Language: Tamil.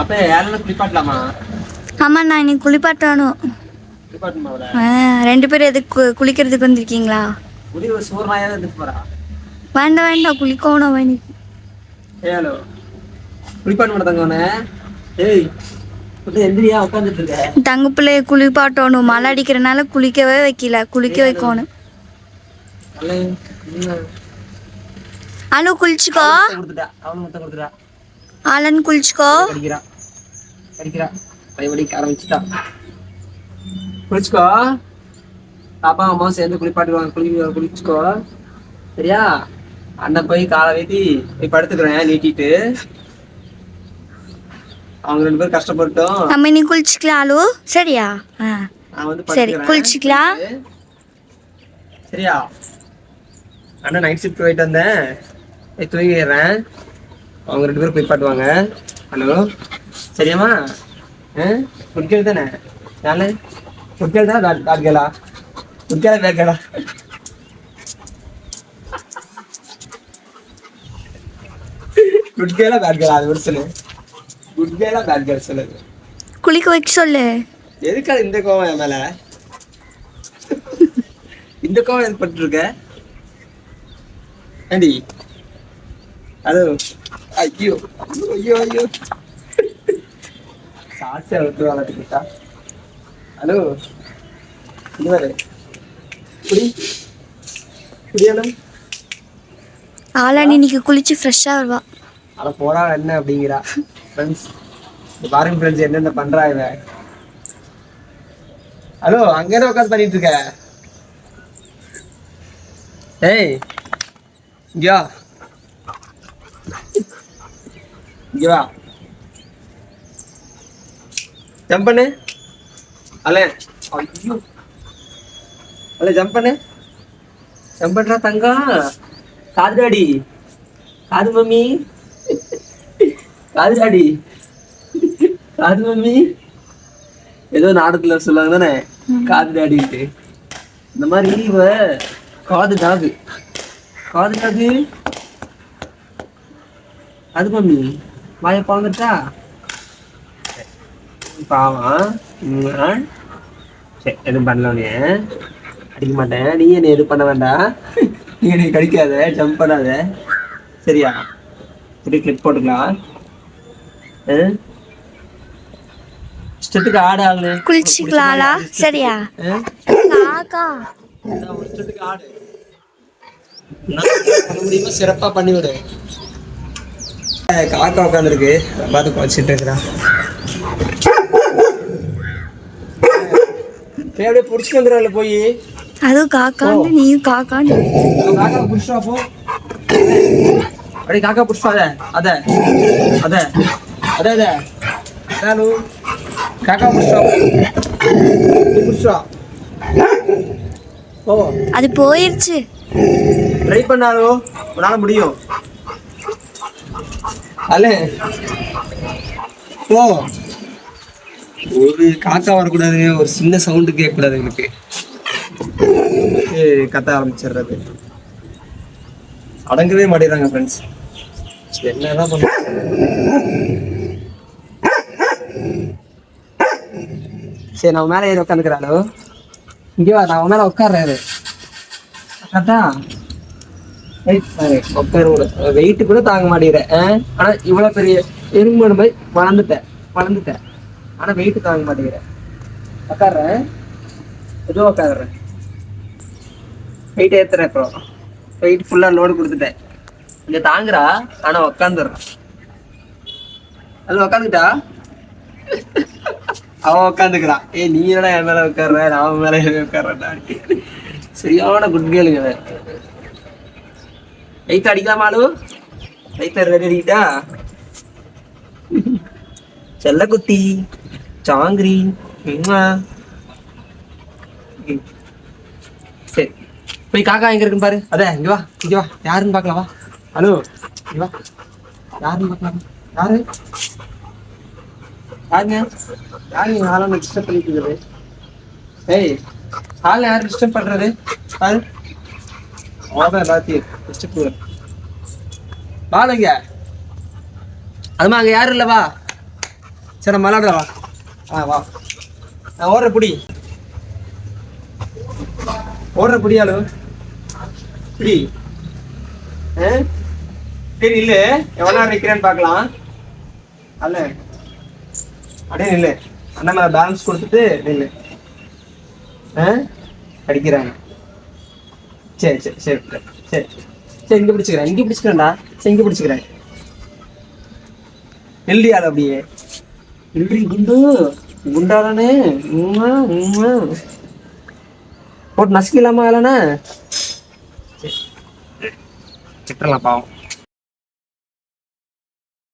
அப்ப குளிப்பாட்டலாமா? நான் இன்னைக்கு குளிப்பாட்டணும். ரெண்டு பேரும் எதுக்கு குளிக்கிறதுக்கு வந்திருக்கீங்களா? வேண்டாம் வேண்டாம் குளிக்கணும் ஏய் ஹலோ. குளிப்பாட்ட மாட்டாங்க ஏய் தங்க பிள்ளைய குளிப்பாட்டணும். மழை அடிக்கிறனால குளிக்கவே வைக்கல. குளிக்க வைக்கணும்? அனு குளிச்சுக்கோ. ஆலன் குளிச்சுக்கோ. கடிக்கிறா கடிக்கிறா பயபடிக்க ஆரம்பிச்சுட்டா. குளிச்சுக்கோ. பாப்பா அம்மா சேர்ந்து குளிப்பாட்டுவாங்க குளி குளிச்சுக்கோ. சரியா? அண்ணன் போய் காலை வெட்டி போய் படுத்துக்கிறேன் நீட்டிட்டு. அவங்க ரெண்டு பேரும் கஷ்டப்பட்டோம் நம்ம இன்னைக்கு குளிச்சுக்கலாம் அலு. சரியா? சரி. குளிச்சுக்கலாம் சரியா? அண்ணா நைட் ஷிஃப்ட் போயிட்டு வந்தேன். தூங்கிடுறேன். அவங்க ரெண்டு பேரும் போய் பாட்டுவாங்க. ஹலோ? சரியாம்மா? ஆ? குடிக்கிறது தானே? நானே குடிக்கிறது தானே? டாட் கேளா? குடிக்காத பேர் கேளா? குட் கேலா பேட் கேலா அது ஒரு சொல்லு. குட் கேலா பேட் சொல்லு. குளிக்க வைக்க சொல்லு. எதுக்காக இந்த கோவம் என் மேல? இந்த கோவம் எனக்கு பட்டுருக்க? ஏண்டி? ஹலோ? ஐயோ ஐயோ ஐயோ சாட்சியா விட்டு வளர்த்துக்கிட்டா ஹலோ இது வரு குடி குடியாலும் ஆலான் இன்னைக்கு குளிச்சு ஃப்ரெஷ்ஷாக வருவா அட போடா என்ன அப்படிங்கிறா ஃப்ரெண்ட்ஸ் பாருங்க ஃப்ரெண்ட்ஸ் என்னென்ன பண்றா இவ ஹலோ அங்க உட்காந்து பண்ணிட்டு இருக்க ஏய் இங்க வா இங்க வா. ஜம்ப் பண்ணு. அலே. ஐயோ. அலே ஜம்ப் பண்ணு. ஜம்ப் பண்றா தங்கம் காது டாடி. காது மம்மி. காது டாடி. காது மம்மி. ஏதோ நாடகத்துல சொல்லுவாங்க தானே? காது டாடின்ட்டு. இந்த மாதிரி இவ காது டாகு. காது டாகு. அது மம்மி. வாய பாவந்துட்டா பாவம்? சரி எதுவும் பண்ணல உன்னைய. அடிக்க மாட்டேன். நீ என்ன எதுவும் பண்ண வேண்டாம். நீ என்னை கடிக்காத. ஜம்ப் பண்ணாத. சரியா? இப்படி கிளிப் போட்டுக்கலாம்? இஷ்டத்துக்கு ஆடு ஆளு குளிச்சுக்கலாம்லா? சரியா? காக்கா. இஷ்டத்துக்கு ஆடு. நான் பண்ண முடியுமோ? சிறப்பா பண்ணி விடு அஹ் காக்கா உட்காந்துருக்கு பார்த்து குறைச்சிட்டு இருக்கிறா போய் அப்படியே பிடிச்சிட்டு வந்துடும்ல போய். அதுவும் காக்காண்டு நீயும் காக்காண்டு காக்கா புடிச்சா போ. அப்படியே காக்கா புடிச்சா அத அத அத அத நானு காக்கா புடிச்சா புடிச்சா ஓ அது போயிருச்சு. ட்ரை பண்ணாலும் உன்னால முடியும். அல்ல ஓ ஒரு காக்கா வரக்கூடாது ஒரு சின்ன சவுண்டு கேட்கக்கூடாது எனக்கு. ஏய், கத்த ஆரம்பிச்சிடுறது. அடங்கவே மாட்டேறாங்க ஃப்ரெண்ட்ஸ் என்னதான் பண்ண சரி நான் மேலே ஏறி உட்காந்துக்கிறாளோ இங்கே வா நான் மேலே உட்காடுறாரு கரெக்டா உட்கார கூட வெயிட் கூட தாங்க மாட்டேங்கிறேன் ஆனா இவ்வளவு பெரிய எறும்பு போய் வளர்ந்துட்டேன் வளர்ந்துட்டேன் ஆனா வெயிட் தாங்க மாட்டேங்கிறேன் உட்காடுறேன் ஏதோ உட்காடுறேன் வெயிட் ஏத்துறேன் அப்புறம் வெயிட் ஃபுல்லா லோடு கொடுத்துட்டேன். இங்க தாங்குறா. ஆனா உட்காந்துடுறான் அது உட்காந்துட்டா? அவன் உட்காந்துக்கிறான். ஏய் நீ என்னடா என் மேல உட்கார்ற? நான் அவன் மேல உட்காடுறேன் சரியான குட் கேளுங்க. லைட் அடிக்கலாமா ஆளு லைட் ரெடி அடிக்கிட்டா செல்லக்குட்டி சாங்கிரி சரி போய் காக்கா எங்க இருக்குன்னு பாரு அதே இங்க வா இங்க வா யாருன்னு பாக்கலாம் வா ஹலோ இங்க வா யாருன்னு பாக்கலாம் யாரு யாருங்க யாருங்க ஹாலம் டிஸ்டர்ப் பண்ணிட்டு இருக்குது. ஏய் ஹாலில் யார் டிஸ்டர்ப் பண்றது? யாரு? அவன் எல்லாத்தையும் டிஸ்டர்ப் வாங்க அதுமா அங்க யாரும் இல்ல வா. சரி நம்ம விளாடுறா வா. ஆ வா. நான் ஓடுற புடி. ஓடுற புடி ஆளு. புடி. சரி இல்லை எவ்வளோ நேரம் நிற்கிறேன்னு பார்க்கலாம். அல்ல. அப்படியே நில்லு. அண்ணன் மேலே பேலன்ஸ் கொடுத்துட்டு நில்லு. ஆ? அடிக்கிறாங்க. சரி சரி சரி சரி சரி இங்கே பிடிச்சிக்கிறேன் இங்கே பிடிச்சிக்கிறேன்டா. சரி இங்கே பிடிச்சிக்கிறேன். நெல்லியாள் அப்படியே. நெல்லி குண்டு. குண்டாலனே உம்மா உமா போட்டு நசுக்கலாமா இல்லைண்ணா சரி சிட்டலாம் பாவம்.